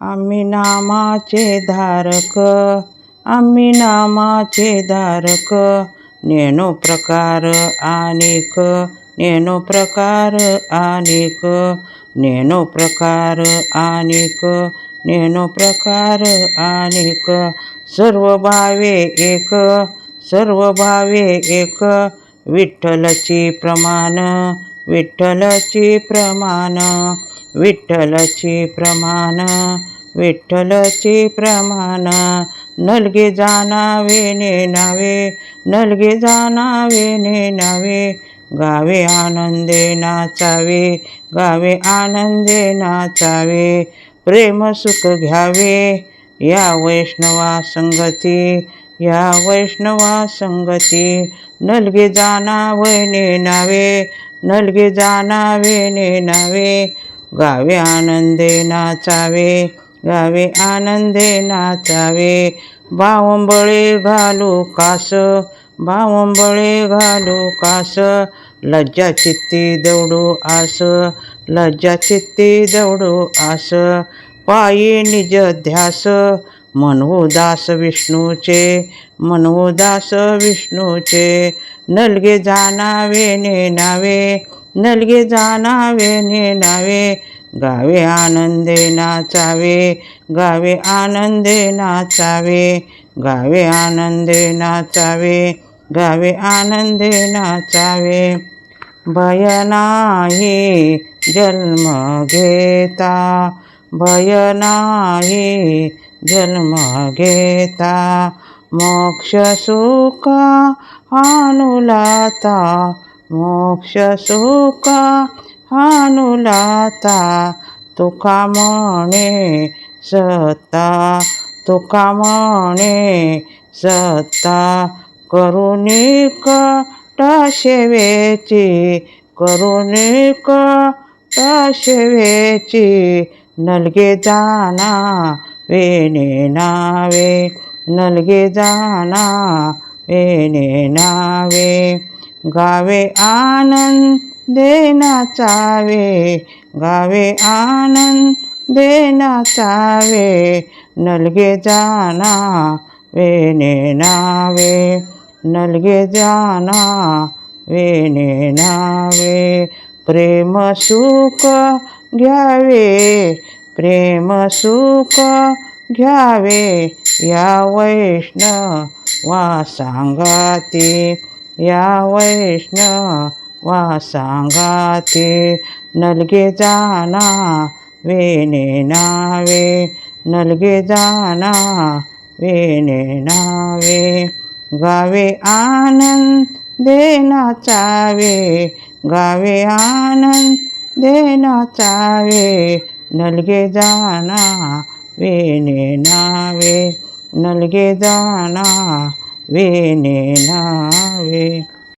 आम्ही नामाचे धारक आम्ही नामाचे धारक. नेनो प्रकार अनेक नेनो प्रकार अनेक. नेनो प्रकार अनेक नेनो प्रकार अनेक. सर्व भावे एक सर्व भावे एक. विठ्ठलची प्रमाण विठ्ठलची प्रमाण. विठ्ठलची प्रमाण विठ्ठलची प्रमाण. नलगे ने नावे नलगे ने नावे गावे आनंदे नाचावे गावे आनंदे नाचावे. प्रेम सुख घ्यावे या वैष्णवा संगती या वैष्णवा संगती. नलगे वैने नेनावे नलगे वेणे नेनावे गावे आनंदे नाचावे गावे आनंदे नाचावे. बावंबळे घालू कास बावंबळे घालू कास. लज्जा चित्ती दौडू आस लज्जा चित्ती दौडू आस. पायी निज ध्यास म्हणू दास विष्णूचे म्हणू दास विष्णूचे. नलगे जाणावे नेनावे नलगे जाणावे नेनावे गावे आनंदे नाचावे गावे आनंदे नाचावे. गावे आनंदे नाचावे गावे आनंदे नाचावे. भय नाही जन्म घेता भय नाही जन्म घेता. मोक्ष सुख अनुलाता मोक्ष सुख हानुलाता तुका म्हणे सत्ता तुका म्हणे सत्ता करुणिक टशेवेची करुणिक टशेवेची नलगे जाना वेने नावे नलगे जाना वेने नावे. गावे आनंद देनाचावे गावे आनंद देनाचावे नलगे जाना वेने नावे नलगे जाना वेने नावे प्रेम सुख घ्यावे प्रेम सुख घ्यावे या वैष्णवा सांगाती या वैष्णवा सांगाते नलगे जाना वेने नावे नलगे जाना वेने नावे. गावे आनंद देना चावे गावे आनंद देना चावे नलगे जाना वेने नावे नलगे जाना वेने नावे